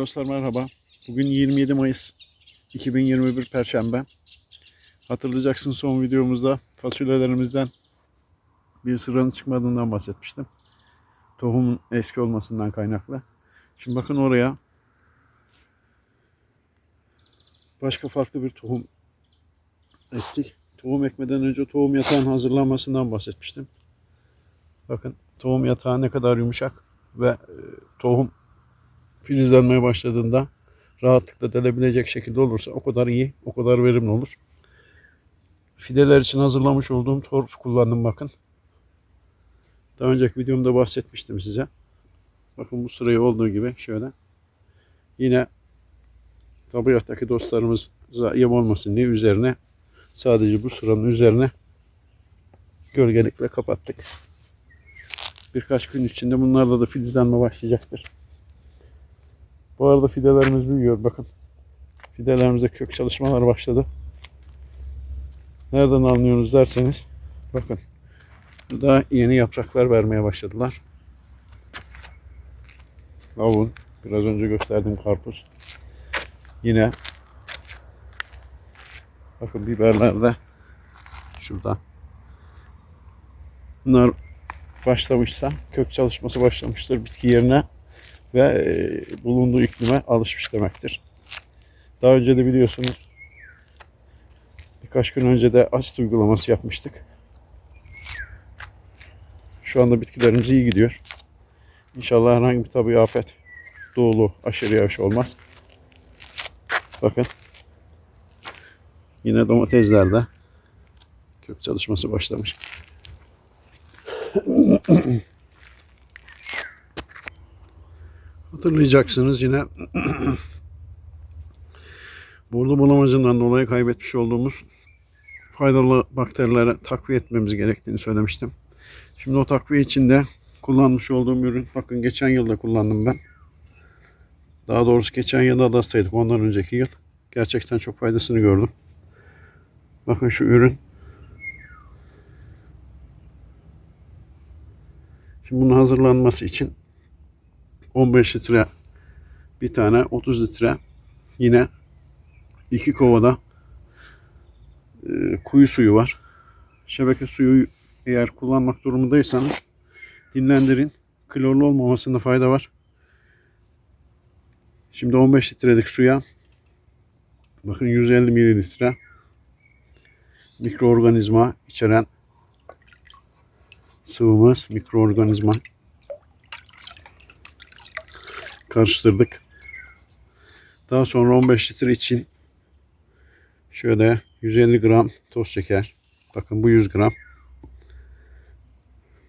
dostlar merhaba. Bugün 27 Mayıs 2021 Perşembe. Hatırlayacaksın son videomuzda fasulyelerimizden bir sıranın çıkmadığından bahsetmiştim. Tohumun eski olmasından kaynaklı. Şimdi bakın oraya başka farklı bir tohum ektik. Tohum ekmeden önce tohum yatağının hazırlanmasından bahsetmiştim. Bakın tohum yatağı ne kadar yumuşak ve e, tohum filizlenmeye başladığında rahatlıkla delebilecek şekilde olursa o kadar iyi, o kadar verimli olur. Fideler için hazırlamış olduğum torf kullandım bakın. Daha önceki videomda bahsetmiştim size. Bakın bu sırayı olduğu gibi şöyle. Yine tabiattaki dostlarımıza yem olmasın diye üzerine sadece bu sıranın üzerine gölgelikle kapattık. Birkaç gün içinde bunlarla da filizlenme başlayacaktır. Bu arada fidelerimiz büyüyor. Bakın. Fidelerimizde kök çalışmalar başladı. Nereden anlıyorsunuz derseniz. Bakın. Burada yeni yapraklar vermeye başladılar. Kavun. Biraz önce gösterdiğim karpuz. Yine bakın biberlerde şurada. Bunlar başlamışsa kök çalışması başlamıştır bitki yerine ve e, bulunduğu iklime alışmış demektir. Daha önce de biliyorsunuz birkaç gün önce de asit uygulaması yapmıştık. Şu anda bitkilerimiz iyi gidiyor. İnşallah herhangi bir tabi afet, doğulu, aşırı yağış olmaz. Bakın. Yine domateslerde kök çalışması başlamış. Hatırlayacaksınız yine burada bulamacından dolayı kaybetmiş olduğumuz faydalı bakterilere takviye etmemiz gerektiğini söylemiştim. Şimdi o takviye içinde kullanmış olduğum ürün bakın geçen yılda kullandım ben. Daha doğrusu geçen yılda adastaydık ondan önceki yıl. Gerçekten çok faydasını gördüm. Bakın şu ürün. Şimdi bunun hazırlanması için 15 litre bir tane 30 litre yine iki kovada e, kuyu suyu var. Şebeke suyu eğer kullanmak durumundaysanız dinlendirin. Klorlu olmamasında fayda var. Şimdi 15 litrelik suya bakın 150 mililitre mikroorganizma içeren sıvımız mikroorganizma karıştırdık. Daha sonra 15 litre için şöyle 150 gram toz şeker. Bakın bu 100 gram.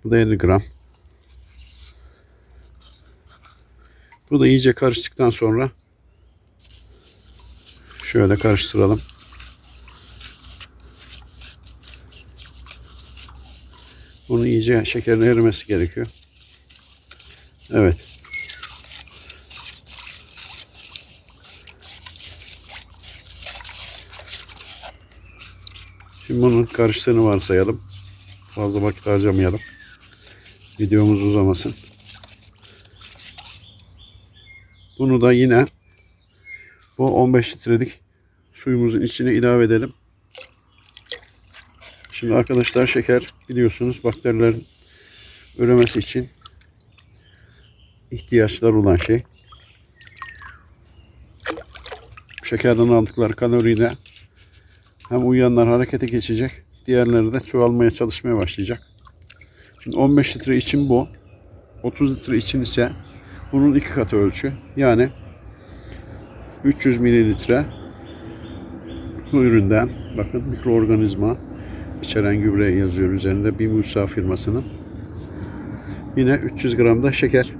Bu da 50 gram. Bu da iyice karıştıktan sonra şöyle karıştıralım. Bunun iyice şekerin erimesi gerekiyor. Evet. Şimdi bunun karıştığını varsayalım. Fazla vakit harcamayalım. Videomuz uzamasın. Bunu da yine bu 15 litrelik suyumuzun içine ilave edelim. Şimdi arkadaşlar şeker biliyorsunuz bakterilerin üremesi için ihtiyaçlar olan şey. Şekerden aldıkları kaloriyle hem uyuyanlar harekete geçecek, diğerleri de çoğalmaya çalışmaya başlayacak. Şimdi 15 litre için bu, 30 litre için ise bunun iki katı ölçü. Yani 300 mililitre bu üründen bakın mikroorganizma içeren gübre yazıyor üzerinde bir Musa firmasının. Yine 300 gram da şeker.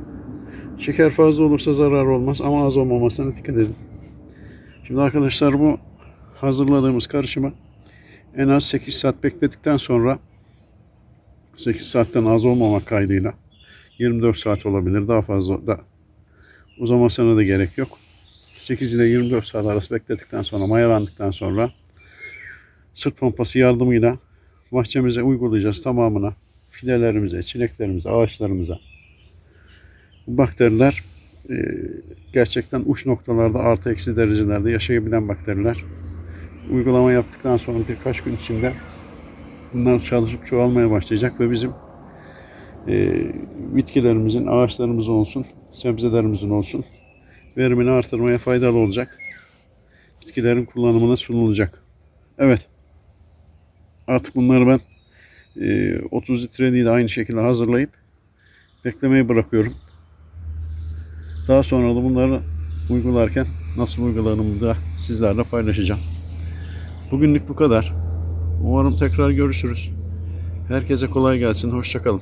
Şeker fazla olursa zarar olmaz ama az olmamasına dikkat edin. Şimdi arkadaşlar bu hazırladığımız karışımı en az 8 saat bekledikten sonra 8 saatten az olmamak kaydıyla 24 saat olabilir. Daha fazla da uzamasına da gerek yok. 8 ile 24 saat arası bekledikten sonra mayalandıktan sonra sırt pompası yardımıyla bahçemize uygulayacağız tamamına. Fidelerimize, çileklerimize, ağaçlarımıza. Bu bakteriler e, gerçekten uç noktalarda artı eksi derecelerde yaşayabilen bakteriler. Uygulama yaptıktan sonra birkaç gün içinde bunlar çalışıp çoğalmaya başlayacak ve bizim e, bitkilerimizin, ağaçlarımızın olsun, sebzelerimizin olsun verimini artırmaya faydalı olacak. Bitkilerin kullanımına sunulacak. Evet. Artık bunları ben e, 30 litreliği de aynı şekilde hazırlayıp beklemeye bırakıyorum. Daha sonra da bunları uygularken nasıl uyguladığımı da sizlerle paylaşacağım. Bugünlük bu kadar. Umarım tekrar görüşürüz. Herkese kolay gelsin. Hoşçakalın.